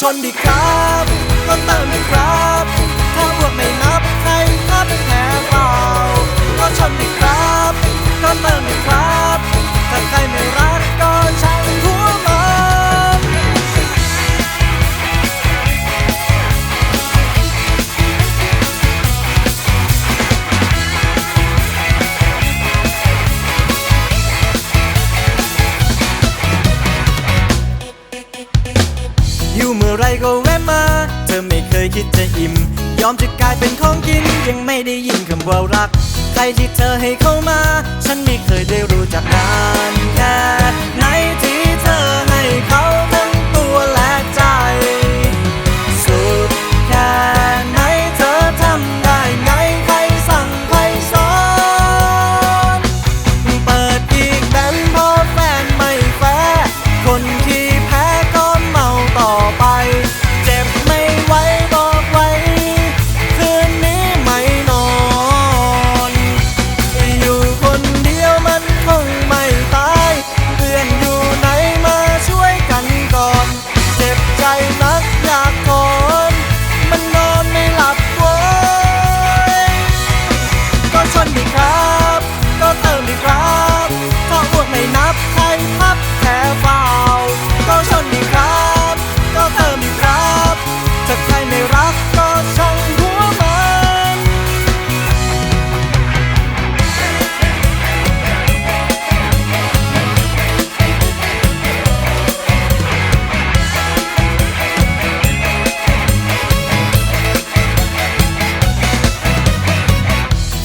ชนดีครับ ธอไม่เคยคิดจะอิ่ม ยอมจะกลายเป็นของกิน ยังไม่ได้ยินคำว่ารัก ใครที่เธอให้เข้ามา ฉันไม่เคยได้รู้จักนานแค่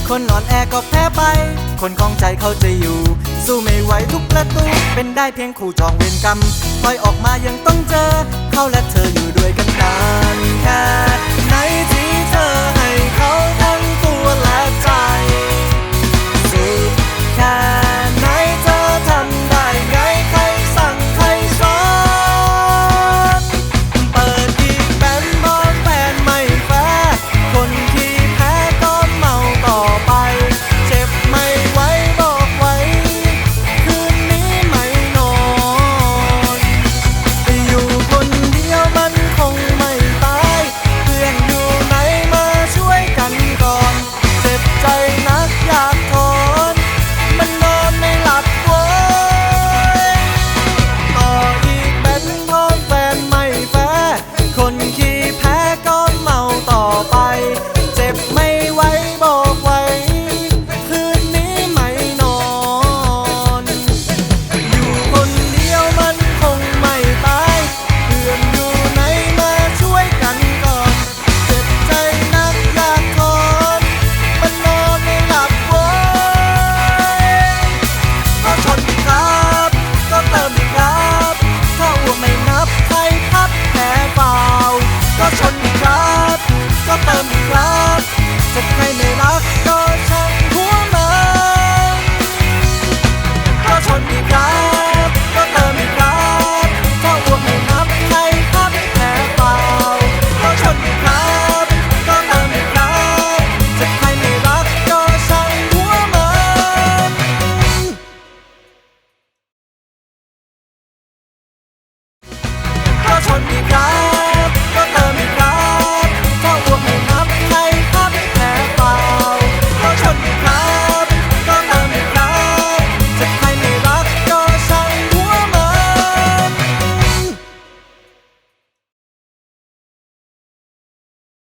คนนอนแอร์ก็แพ้ไป คนของใจเขาจะอยู่ สู้ไม่ไหวทุกประตู เป็นได้เพียงคู่จองเวรกรรมปล่อยออกมายังต้องเจอ เขาและเธอ